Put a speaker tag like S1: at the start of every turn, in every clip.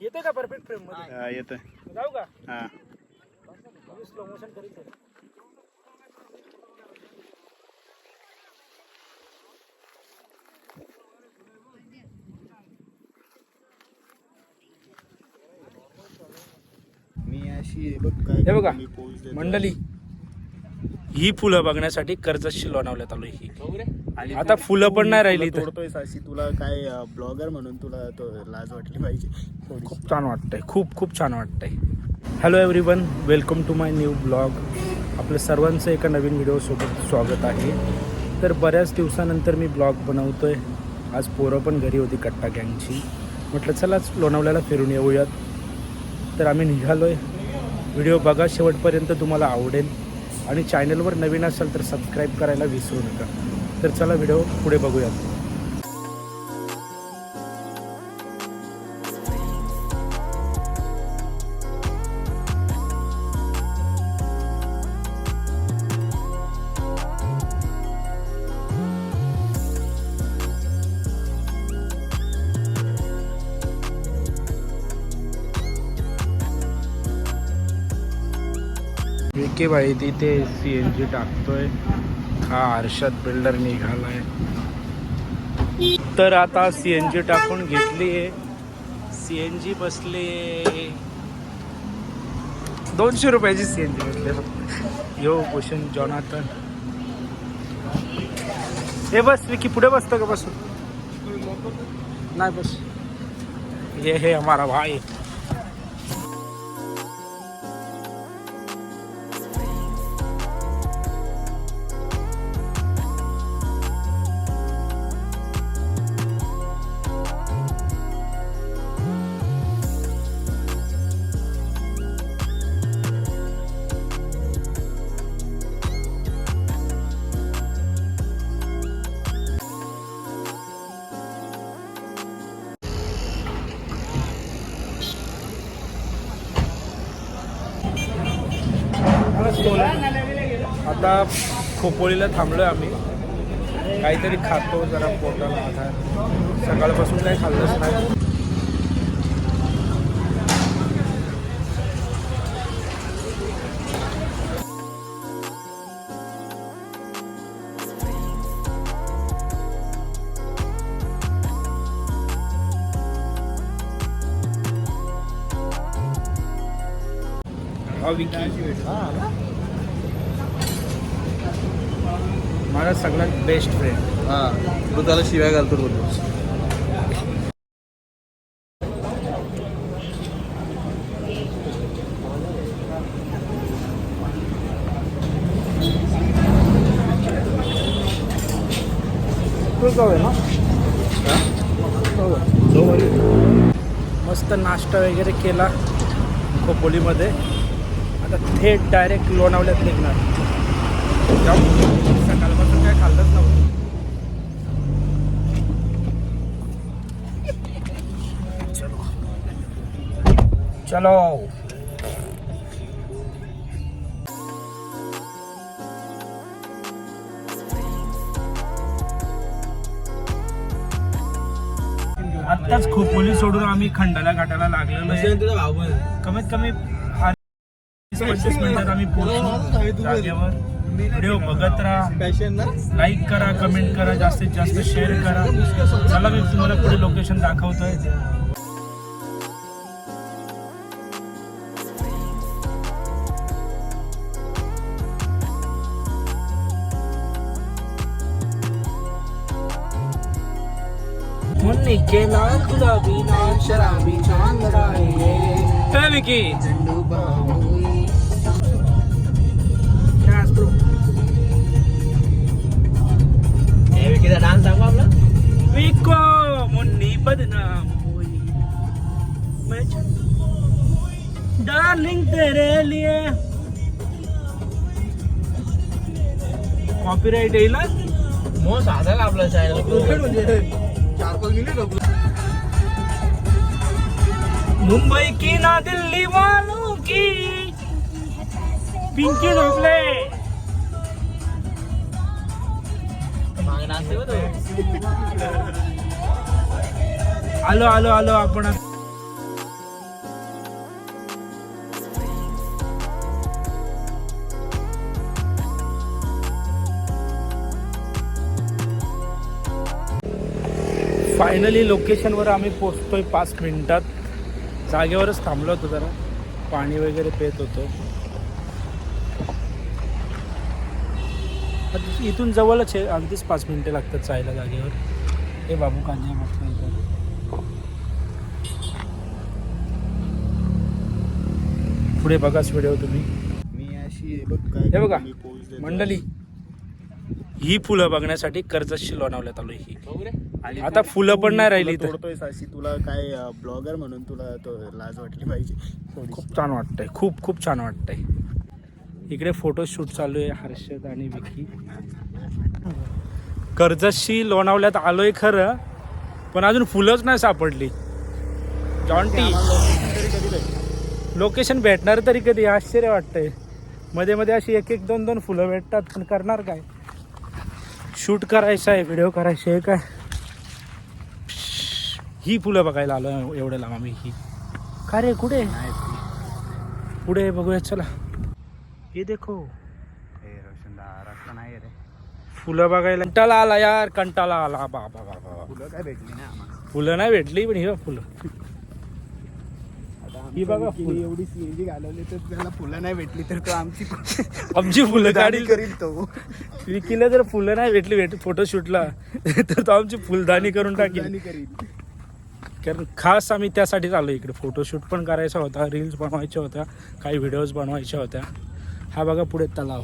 S1: येते का परफेक्ट फ्रेममध्ये?
S2: हा, येतोय.
S1: जाऊ का?
S2: हा.
S1: स्लो मोशन करीत आहे.
S2: मी अशी बघ काय
S1: हे बघा,
S2: मी देतोय.
S1: मंडळी ही फुलं बघण्यासाठी कर्जतशी लोणावल्यात आलो ही.
S2: आणि
S1: आता फुलं पण नाही राहिली इथं.
S2: तोडतोयस अशी तुला काय ब्लॉगर म्हणून तुला तो लाज वाटली पाहिजे. थोडीशी.
S1: खूप छान वाटतंय खूप खूप छान वाटतंय. Hello everyone welcome to my new blog आपल्या सर्वांचं एका नवीन व्हिडिओसोबत स्वागत आहे. तर बऱ्याच दिवसानंतर मी ब्लॉग बनवतोय. आज पोरं पण घरी होती कट्टा गँगची. म्हटलं चलाच लोणावल्याला फिरून येऊयात. तर आम्ही निघालोय. व्हिडिओ बघा शेवटपर्यंत तुम्हाला आवडेल. आणि चॅनलवर नवीन असाल तर सबस्क्राईब करायला विसरू नका. तर चला व्हिडिओ पुढे बघूयात. विके भाई तिथे सी एन जी टाकतोय. हा हर्षद बिल्डर निघालाय. तर आता सी एन जी टाकून घेतली आहे. सी एन जी बसली दोनशे रुपयाची सी एन जी बसली यो भूषण जॉनाथन. हे बस विकी पुढे बसतो का बसून? नाही बस. ये हे हमारा भाई. आता खोपोळीला थांबलोय आम्ही. काहीतरी खातो जरा पोटाला आधार. सकाळपासून काही खाल्लंच नाही. माझा सगळ्यात बेस्ट फ्रेंड
S3: हा तू त्याला शिव्या घालतो बोलतोस
S1: मस्त नाश्ता वगैरे केला खोपोलीमध्ये. आता थेट डायरेक्ट लोणावल्यात निघणार. जाऊ. सकाळपासून काय खाल्लंच नव्हतं. चलो. आत्ताच खोपोली सोडून आम्ही खंडाला घाटाला लागलेलो कमीत कमी पंचवीस मिनिटात आम्ही पोहोचू जागेवर. व्हिडिओ बघत राहा. लाईक करा कमेंट करा जास्तीत जास्त शेअर करा. चला मी तुम्हाला पुढे लोकेशन दाखवतोय. मुन्नी केला गुलाबी नाम शराबी चांद हे विकी.
S3: डान्स सांगू आपला
S1: विको मुन्नी बदनाम हुई मैं डार्लिंग तेरे लिए कॉपीराइट येईल?
S3: मो साधा का आपला चॅनल चार पाच मिनिट
S1: मुंबई की ना दिल्ली वालों की पिंकी झोपले आलो आलो आलो आपण फायनली लोकेशनवर आम्ही पोचतोय पाच मिनिटात. जागेवरच थांबलो होतो जरा. पाणी वगैरे पेत होतो. इथून जवळच आहे अगदीच पाच मिनिटं लागतात जायला जागेवर. हे बाबू कांदे म्हटलं इथं. पुढे बघाच व्हिडिओ तुम्ही.
S2: मी अशी
S1: हे बघा
S2: मी pose देतो.
S1: मंडळी. ही फुलं बघण्यासाठी कर्जतशी लोणावल्यात आलोय ही. आता फुलं पण नाही राहिली इथं.
S2: साशी तुला काय ब्लॉगर म्हणून तुला तो लाज वाटली पाहिजे.
S1: खूप छान वाटतंय खूप खूप छान वाटतंय. इकडे फोटोशूट चालू आहे हर्षद आणि विकी. कर्जतशी लोणावल्यात आलोय खरं पण अजून फुलंच नाही सापडली. जॉन टी
S2: आम्हाला location तरी कधी भेटेल?
S1: लोकेशन भेटणार तरी कधी आश्चर्य वाटतंय. मध्ये मध्ये अशी एक एक दोन दोन फुलं भेटतात पण करणार काय? शूट करायचं आहे व्हिडिओ करायचे आहे काय? ही फुलं बघायला आलो एवढं लांब आम्ही ही. का रे कुठे? पुढे बघूया चला. हे देखो।
S2: रस्ता नाही रे।
S1: फुलं बघायला कंटाळा आला यार कंटाळा आला. बाबा बाबा
S2: तुला काय भेटली ना आम्हाला?
S1: फुलं नाही भेटली पण ही बघ फुलं. ही बघा फुलं.
S2: एवढी सीएनजी घालवली तर त्याला फुलं नाही भेटली तर तो आमची
S1: आमची फुलं काढील.
S2: करील तो.
S1: विकीला जर फुलं नाही भेटली भेट फोटोशूटला तर तो आमची फुलदाणी करून टाकेल.
S2: करील.
S1: कारण खास आम्ही त्यासाठीच आलो इकडे. फोटोशूट पण करायचा होता रील्स बनवायच्या होत्या काही व्हिडिओज बनवायच्या होत्या. हा बघा पुढे तलाव.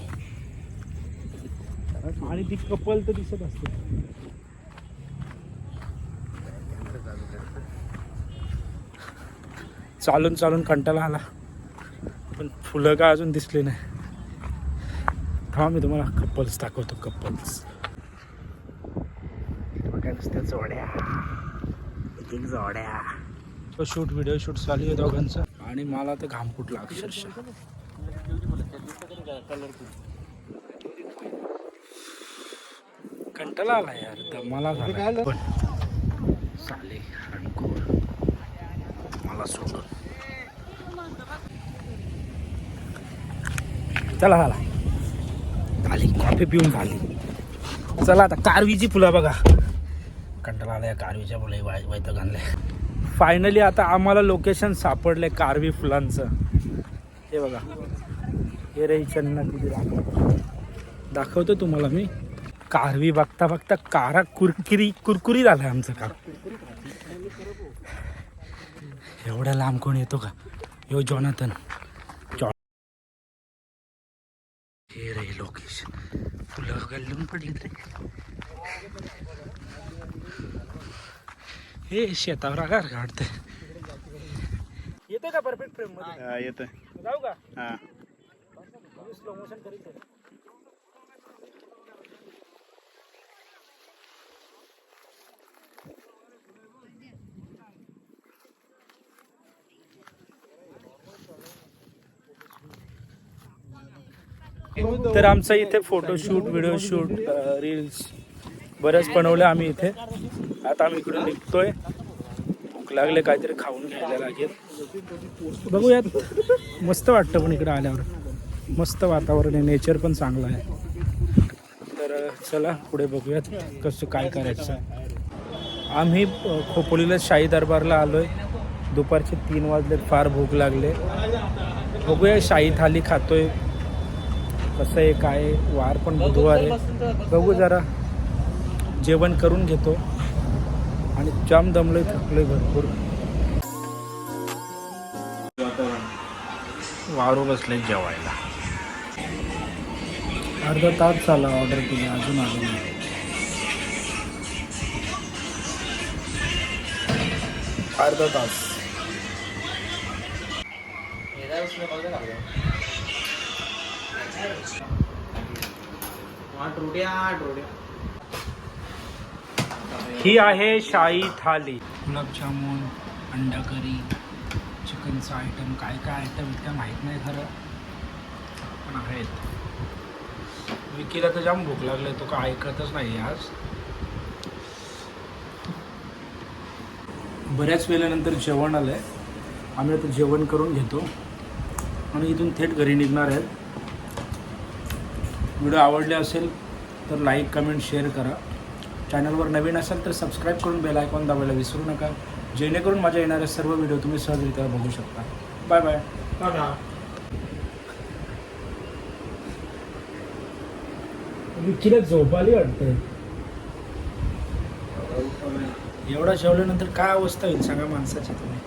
S1: आणि ती कपल तर दिसत असते. चालून चालून कंटाळा आला. पण फुलं का अजून दिसली नाही. हा मी तुम्हाला कपल्स दाखवतो कपल्स. जोड्या. एक जोड्या. शूट व्हिडिओ शूट चालू आहे दोघांचं. आणि मला तर घाम फुटला अक्षरशः. कंटाळा आला यार दमाला झाला पण साले मला सोडून. चला झाला झाली कॉफी पिऊन झाली. चला आता कारवीची फुलं बघा. कंटाळा आला या कारवीच्या फुलं वाय वायतं घालले फायनली आता आम्हाला लोकेशन सापडले कारवी फुलांचं. हे बघा. हे रे चन्ना तिथे दाखव दाखवतो तुम्हाला मी. कारवी बघता बघता कारा कुरकुरी कुरकुरी झालाय आमचं काम. एवढ्या लांब कोण येतो का? यो जॉनाथन जॉन हे रे लोकेशन फुलं गल्लून पडली रे. हे शेतावर आगार काढते येते का परफेक्ट
S2: फ्रेममध्ये येतोय.
S1: जाऊ का?
S2: हा.
S1: स्लो मोशन करीत आहे. तर आमचा इथे फोटोशूट व्हिडिओ शूट रील्स बऱ्याच बनवल्या आम्ही इथे. आता आम्ही इकडून निघतोय. भूक लागले काहीतरी खाऊन घ्यायला लागेल. बघूयात. मस्त वाटतं पण इकडे आल्यावर. मस्त वातावरण आहे नेचर पण चांगलं आहे. तर चला पुढे बघूयात कसं काय करायचं. आम्ही अ, खोपोलीला शाही दरबारला आलो आहे दुपारचे तीन वाजले फार भूक लागले. बघूया शाही थाली खातोय. कसं आहे काय वार पण बुधवार आहे. बघू जरा. जेवण करून घेतो. आणि जाम दमलोय थकलोय भरपूर. वारू बसले जेवायला. अर्धा तास झाला ऑर्डर केली अजून आलो नाही. अर्धा तास.
S3: आठ रोट्या आठ रोट्या
S1: ही आहे शाही थाली. गुलाबजामुन अंडा करी चिकनचा आयटम काय काय आयटम इतका माहीत नाही खरं पण आहेत. विकीला तर जाम भूक लागलाय तो काय ऐकतच नाही आज. बऱ्याच वेळेनंतर जेवण आलं आहे आम्ही आता जेवण करून घेतो. आणि इथून थेट घरी निघणार आहेत. व्हिडिओ आवडले असेल तर लाईक कमेंट शेअर करा. चॅनलवर नवीन असाल तर सबस्क्राईब करून बेल आयकॉन दाबायला विसरू नका. जेणेकरून माझ्या येणाऱ्या सर्व व्हिडिओ तुम्ही सहजरित्या बघू शकता. Bye bye. विकीला झोपाली वाटते एवढा जेवल्यानंतर काय अवस्था होईल सगळ्या माणसाची तुम्ही?